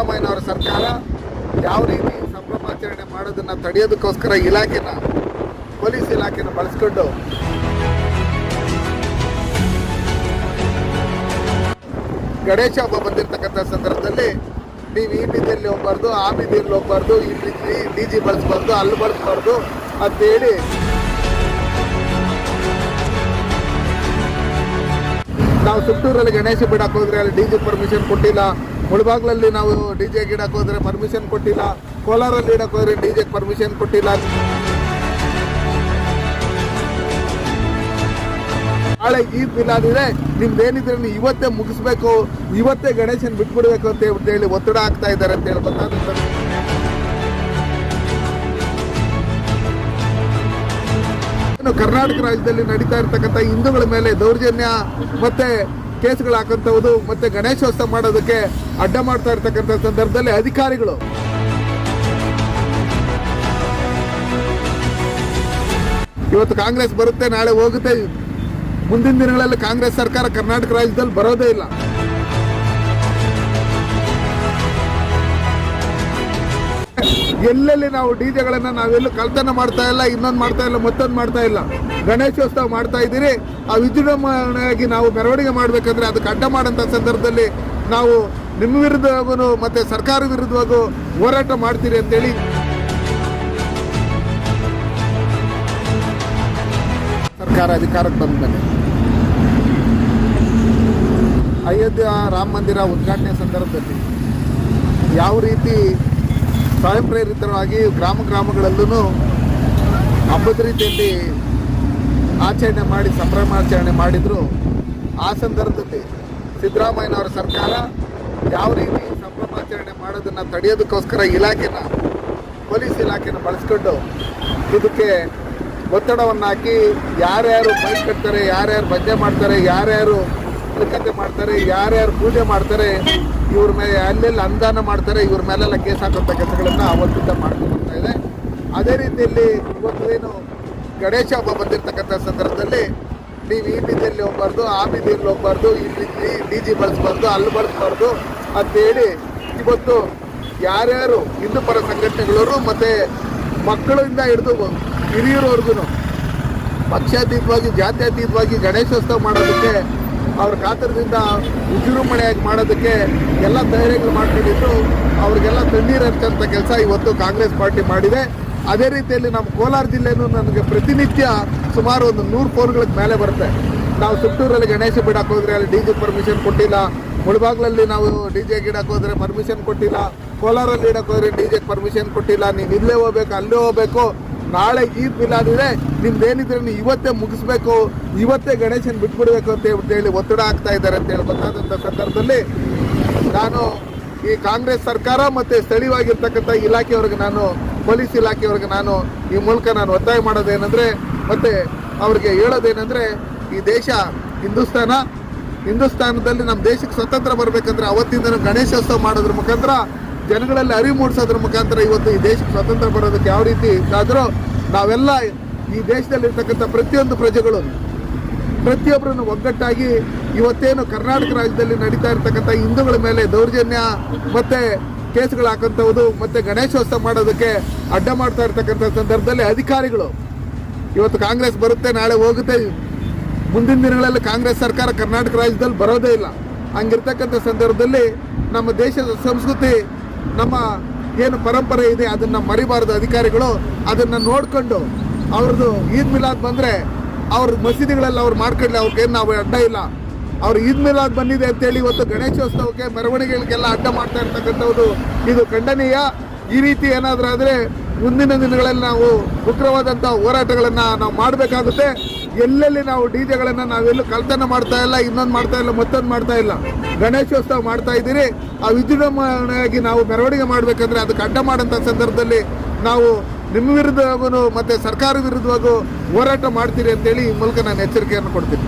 ಸಿದ್ದರಾಮಯ್ಯನವರ ಸರ್ಕಾರ ಯಾವ ರೀತಿ ಸಂಭ್ರಮಾಚರಣೆ ಮಾಡೋದನ್ನ ತಡೆಯೋದಕ್ಕೋಸ್ಕರ ಇಲಾಖೆನ, ಪೊಲೀಸ್ ಇಲಾಖೆನ ಬಳಸ್ಕೊಂಡು ಗಣೇಶ ಹಬ್ಬ ಬಂದಿರತಕ್ಕಂಥ ಸಂದರ್ಭದಲ್ಲಿ ನೀವು ಈ ಬೀದಿಯಲ್ಲಿ ಹೋಗ್ಬಾರ್ದು, ಆ ಬೀದಿಯಲ್ಲಿ ಹೋಗ್ಬಾರ್ದು ಇಲ್ಲಿ ಡಿ ಜಿ ಬಳಸ್ಬಾರ್ದು, ಅಲ್ಲಿ ಬಳಸ್ಬಾರ್ದು ಅಂತೇಳಿ ನಾವು ಸುತ್ತೂರಲ್ಲಿ ಗಣೇಶ ಬಿಡಕ್ಕೆ ಹೋದ್ರೆ ಅಲ್ಲಿ ಡಿ ಜಿ ಪರ್ಮಿಷನ್ ಕೊಟ್ಟಿಲ್ಲ. ಮುಳಬಾಗ್ಲಲ್ಲಿ ನಾವು ಡಿ ಜೆ ಗಿಡಕ್ಕೆ ಹೋದ್ರೆ ಪರ್ಮಿಷನ್ ಕೊಟ್ಟಿಲ್ಲ. ಕೋಲಾರಲ್ಲಿ ಇಡಕ್ಕೆ ಹೋದ್ರೆ ಡಿ ಜೆ ಪರ್ಮಿಷನ್ ಕೊಟ್ಟಿಲ್ಲ. ನಾಳೆ ಈದ್ ಮಿಲಾದ್ ಇದೆ ನಿಮ್ದೇನಿದ್ರೆ ನೀವು ಇವತ್ತೇ ಮುಗಿಸ್ಬೇಕು. ಇವತ್ತೇ ಗಣೇಶನ್ ಬಿಟ್ಬಿಡ್ಬೇಕು ಅಂತ ಹೇಳಿ ಒತ್ತಡ ಆಗ್ತಾ ಇದ್ದಾರೆ ಅಂತ ಹೇಳಿ ಕರ್ನಾಟಕ ರಾಜ್ಯದಲ್ಲಿ ನಡೀತಾ ಇರ್ತಕ್ಕಂಥ ಹಿಂದೂಗಳ ಮೇಲೆ ದೌರ್ಜನ್ಯ ಮತ್ತೆ ಕೇಸ್ಗಳು ಹಾಕಂತವುದು ಮತ್ತೆ ಗಣೇಶೋತ್ಸವ ಮಾಡೋದಕ್ಕೆ ಅಡ್ಡ ಮಾಡ್ತಾ ಇರ್ತಕ್ಕಂಥ ಸಂದರ್ಭದಲ್ಲಿ ಅಧಿಕಾರಿಗಳು. ಇವತ್ತು ಕಾಂಗ್ರೆಸ್ ಬರುತ್ತೆ, ನಾಳೆ ಹೋಗುತ್ತೆ. ಮುಂದಿನ ದಿನಗಳಲ್ಲಿ ಕಾಂಗ್ರೆಸ್ ಸರ್ಕಾರ ಕರ್ನಾಟಕ ರಾಜ್ಯದಲ್ಲಿ ಬರೋದೇ ಇಲ್ಲ. ಎಲ್ಲೆಲ್ಲಿ ನಾವು ಡಿಜೆಗಳನ್ನ ನಾವೆಲ್ಲೂ ಕಳ್ತನ ಮಾಡ್ತಾ ಇಲ್ಲ, ಇನ್ನೊಂದು ಮಾಡ್ತಾ ಇಲ್ಲ, ಮತ್ತೊಂದು ಮಾಡ್ತಾ ಇಲ್ಲ. ಗಣೇಶೋತ್ಸವ ಮಾಡ್ತಾ ಇದ್ದೀರಿ. ಆ ವಿಜೃಂಭಣೆಯಾಗಿ ನಾವು ಮೆರವಣಿಗೆ ಮಾಡಬೇಕಂದ್ರೆ ಅದಕ್ಕೆ ಅಡ್ಡ ಮಾಡೋಂಥ ಸಂದರ್ಭದಲ್ಲಿ ನಾವು ನಿಮ್ಮ ವಿರುದ್ಧವಾಗೂ ಮತ್ತೆ ಸರ್ಕಾರ ವಿರುದ್ಧವಾಗೂ ಹೋರಾಟ ಮಾಡ್ತೀರಿ ಅಂತೇಳಿ ಸರ್ಕಾರ ಅಧಿಕಾರಕ್ಕೆ ಬಂದ ಮೇಲೆ ಅಯೋಧ್ಯ ರಾಮ ಮಂದಿರ ಉದ್ಘಾಟನೆ ಸಂದರ್ಭದಲ್ಲಿ ಯಾವ ರೀತಿ ಸ್ವಯಂ ಪ್ರೇರಿತರಾಗಿ ಗ್ರಾಮ ಗ್ರಾಮಗಳಲ್ಲೂ ಹಬ್ಬದ ರೀತಿಯಲ್ಲಿ ಆಚರಣೆ ಮಾಡಿ, ಸಂಭ್ರಮಾಚರಣೆ ಮಾಡಿದ್ರು, ಆ ಸಂದರ್ಭದಲ್ಲಿ ಸಿದ್ದರಾಮಯ್ಯನವರ ಸರ್ಕಾರ ಯಾವ ರೀತಿ ಸಂಭ್ರಮಾಚರಣೆ ಮಾಡೋದನ್ನ ತಡೆಯೋದಕ್ಕೋಸ್ಕರ ಇಲಾಖೆನ, ಪೊಲೀಸ್ ಇಲಾಖೆನ ಬಳಸ್ಕೊಂಡು ಇದಕ್ಕೆ ಒತ್ತಡವನ್ನು ಹಾಕಿ ಯಾರ್ಯಾರು ಬೈಕ್ ಕಟ್ತಾರೆ, ಯಾರ್ಯಾರು ಭಜನೆ ಮಾಡ್ತಾರೆ, ಯಾರ್ಯಾರು ಕತೆ ಮಾಡ್ತಾರೆ, ಯಾರ್ಯಾರು ಪೂಜೆ ಮಾಡ್ತಾರೆ, ಇವ್ರ ಮೇಲೆ ಅಲ್ಲೆಲ್ಲಿ ಅನುದಾನ ಮಾಡ್ತಾರೆ, ಇವ್ರ ಮೇಲೆಲ್ಲ ಕೇಸ್ ಹಾಕುವಂಥ ಕೆಲಸಗಳನ್ನು ಅವತ್ತಿಂದ ಮಾಡ್ಕೊಂಡು ಇದೆ. ಅದೇ ರೀತಿಯಲ್ಲಿ ಇವತ್ತು ಏನು ಗಣೇಶ ಹಬ್ಬ ಬಂದಿರತಕ್ಕಂಥ ಸಂದರ್ಭದಲ್ಲಿ ನೀವು ಈ ಬೀದಿಯಲ್ಲಿ ಹೋಗ್ಬಾರ್ದು, ಆ ಬೀದಿಯಲ್ಲಿ ಹೋಗ್ಬಾರ್ದು ಇಲ್ಲಿ ಡಿ ಜಿ ಬಳಸ್ಬಾರ್ದು, ಅಲ್ಲಿ ಬಳಸ್ಬಾರ್ದು ಅಂತೇಳಿ ಇವತ್ತು ಯಾರ್ಯಾರು ಹಿಂದೂ ಪರ ಸಂಘಟನೆಗಳವರು ಮತ್ತು ಮಕ್ಕಳಿಂದ ಹಿಡಿದು ಹಿರಿಯರವರೆಗೂ ಪಕ್ಷಾತೀತವಾಗಿ, ಜಾತ್ಯತೀತವಾಗಿ ಗಣೇಶೋತ್ಸವ ಮಾಡೋದಕ್ಕೆ, ಅವ್ರ ಕಾತರದಿಂದ ವಿಜೃಂಭಣೆಯಾಗಿ ಮಾಡೋದಕ್ಕೆ ಎಲ್ಲ ತಯಾರಿಗಳು ಮಾಡ್ಕೊಂಡಿದ್ದು, ಅವ್ರಿಗೆಲ್ಲ ತಣ್ಣೀರು ಹಚ್ಚಂಥ ಕೆಲಸ ಇವತ್ತು ಕಾಂಗ್ರೆಸ್ ಪಾರ್ಟಿ ಮಾಡಿದೆ. ಅದೇ ರೀತಿಯಲ್ಲಿ ನಮ್ಮ ಕೋಲಾರ ಜಿಲ್ಲೆನೂ ನನಗೆ ಪ್ರತಿನಿತ್ಯ ಸುಮಾರು ಒಂದು ನೂರು ಫೋನ್ಗಳಿಗೆ ಮೇಲೆ ಬರುತ್ತೆ. ನಾವು ಸುತ್ತೂರಲ್ಲಿ ಗಣೇಶ ಬಿಡಕ್ಕೆ ಹೋದರೆ ಅಲ್ಲಿ ಡಿ ಪರ್ಮಿಷನ್ ಕೊಟ್ಟಿಲ್ಲ. ಮುಳಬಾಗ್ಲಲ್ಲಿ ನಾವು ಡಿ ಜೆ ಗಿಡಕ್ಕೆ ಹೋದರೆ ಪರ್ಮಿಷನ್ ಕೊಟ್ಟಿಲ್ಲ. ಕೋಲಾರಲ್ಲಿ ಇಡಕ್ಕೆ ಹೋದರೆ ಡಿ ಜೆಗೆ ಪರ್ಮಿಷನ್ ಕೊಟ್ಟಿಲ್ಲ. ನೀವು ಇಲ್ಲೇ ಹೋಗ್ಬೇಕು, ಅಲ್ಲೇ ಹೋಗ್ಬೇಕು. ನಾಳೆ ಈದ್ ಮಿಲಾದ್ ಇದೆ. ನಿಮ್ದೇನಿದ್ರೆ ನೀವು ಇವತ್ತೇ ಮುಗಿಸ್ಬೇಕು. ಇವತ್ತೇ ಗಣೇಶನ್ ಬಿಟ್ಬಿಡ್ಬೇಕು ಅಂತ ಹೇಳಿ ಒತ್ತಡ ಆಗ್ತಾ ಇದ್ದಾರೆ ಅಂತ ಹೇಳಿ ಸಂದರ್ಭದಲ್ಲಿ ನಾನು ಈ ಕಾಂಗ್ರೆಸ್ ಸರ್ಕಾರ ಮತ್ತೆ ಸ್ಥಳೀಯವಾಗಿರ್ತಕ್ಕಂಥ ಇಲಾಖೆಯವ್ರಿಗೆ ನಾನು ಪೊಲೀಸ್ ಇಲಾಖೆಯವ್ರಿಗೆ ನಾನು ಈ ಮೂಲಕ ನಾನು ಒತ್ತಾಯ ಮಾಡೋದೇನೆಂದ್ರೆ, ಮತ್ತೆ ಅವ್ರಿಗೆ ಹೇಳೋದೇನೆಂದ್ರೆ, ಈ ದೇಶ ಹಿಂದೂಸ್ತಾನ, ಹಿಂದೂಸ್ತಾನದಲ್ಲಿ ನಮ್ಮ ದೇಶಕ್ಕೆ ಸ್ವತಂತ್ರ ಬರಬೇಕಂದ್ರೆ ಅವತ್ತಿಂದ ಗಣೇಶೋತ್ಸವ ಮಾಡೋದ್ರ ಮುಖಾಂತರ, ಜನಗಳಲ್ಲಿ ಅರಿವು ಮೂಡಿಸೋದ್ರ ಮುಖಾಂತರ ಇವತ್ತು ಈ ದೇಶಕ್ಕೆ ಸ್ವತಂತ್ರ ಬರೋದಕ್ಕೆ ಯಾವ ರೀತಿ ಆದರೂ ನಾವೆಲ್ಲ ಈ ದೇಶದಲ್ಲಿರ್ತಕ್ಕಂಥ ಪ್ರತಿಯೊಂದು ಪ್ರಜೆಗಳು, ಪ್ರತಿಯೊಬ್ಬರನ್ನು ಒಗ್ಗಟ್ಟಾಗಿ ಇವತ್ತೇನು ಕರ್ನಾಟಕ ರಾಜ್ಯದಲ್ಲಿ ನಡೀತಾ ಇರ್ತಕ್ಕಂಥ ಹಿಂದೂಗಳ ಮೇಲೆ ದೌರ್ಜನ್ಯ, ಮತ್ತೆ ಕೇಸ್ಗಳು ಹಾಕಂತವುದು ಮತ್ತೆ ಗಣೇಶೋತ್ಸವ ಮಾಡೋದಕ್ಕೆ ಅಡ್ಡ ಮಾಡ್ತಾ ಇರ್ತಕ್ಕಂಥ ಸಂದರ್ಭದಲ್ಲಿ ಅಧಿಕಾರಿಗಳು, ಇವತ್ತು ಕಾಂಗ್ರೆಸ್ ಬರುತ್ತೆ, ನಾಳೆ ಹೋಗುತ್ತೆ. ಮುಂದಿನ ದಿನಗಳಲ್ಲಿ ಕಾಂಗ್ರೆಸ್ ಸರ್ಕಾರ ಕರ್ನಾಟಕ ರಾಜ್ಯದಲ್ಲಿ ಬರೋದೇ ಇಲ್ಲ. ಹಂಗಿರ್ತಕ್ಕಂಥ ಸಂದರ್ಭದಲ್ಲಿ ನಮ್ಮ ದೇಶದ ಸಂಸ್ಕೃತಿ, ನಮ್ಮ ಏನು ಪರಂಪರೆ ಇದೆ, ಅದನ್ನ ಮರಿಬಾರದು ಅಧಿಕಾರಿಗಳು. ಅದನ್ನ ನೋಡ್ಕೊಂಡು ಅವ್ರದ್ದು ಈದ್ ಮಿಲಾದ್ ಬಂದ್ರೆ ಅವ್ರ ಮಸೀದಿಗಳಲ್ಲಿ ಅವ್ರು ಮಾಡ್ಕೊಳ್ಳಿ ಅವ್ರಿಗೇನು ನಾವು ಅಡ್ಡ ಇಲ್ಲ. ಅವ್ರು ಈದ್ ಮಿಲಾದ್ ಬಂದಿದೆ ಅಂತೇಳಿ ಇವತ್ತು ಗಣೇಶೋತ್ಸವಕ್ಕೆ ಮೆರವಣಿಗೆಗಳಿಗೆಲ್ಲ ಅಡ್ಡ ಮಾಡ್ತಾ ಇರ್ತಕ್ಕಂಥದ್ದು ಇದು ಖಂಡನೀಯ. ಈ ರೀತಿ ಏನಾದರೂ ಆದರೆ ಮುಂದಿನ ದಿನಗಳಲ್ಲಿ ನಾವು ಉಗ್ರವಾದಂಥ ಹೋರಾಟಗಳನ್ನು ನಾವು ಮಾಡಬೇಕಾಗುತ್ತೆ. ಎಲ್ಲೆಲ್ಲಿ ನಾವು ಡಿ ಜೆಗಳನ್ನು ನಾವೆಲ್ಲೂ ಕಳ್ತನ ಮಾಡ್ತಾ ಇಲ್ಲ, ಇನ್ನೊಂದು ಮಾಡ್ತಾ ಇಲ್ಲ, ಮತ್ತೊಂದು ಮಾಡ್ತಾ ಇಲ್ಲ, ಗಣೇಶೋತ್ಸವ ಮಾಡ್ತಾ ಇದ್ದೀರಿ. ಆ ವಿಜೃಂಭಣೆಯಾಗಿ ನಾವು ಮೆರವಣಿಗೆ ಮಾಡಬೇಕಂದ್ರೆ ಅದಕ್ಕೆ ಅಡ್ಡ ಮಾಡೋಂಥ ಸಂದರ್ಭದಲ್ಲಿ ನಾವು ನಿಮ್ಮ ವಿರುದ್ಧವಾಗೂ ಮತ್ತು ಸರ್ಕಾರ ವಿರುದ್ಧವಾಗೂ ಹೋರಾಟ ಮಾಡ್ತೀರಿ ಅಂತೇಳಿ ಈ ಮೂಲಕ ನಾನು ಎಚ್ಚರಿಕೆಯನ್ನು ಕೊಡ್ತೀನಿ.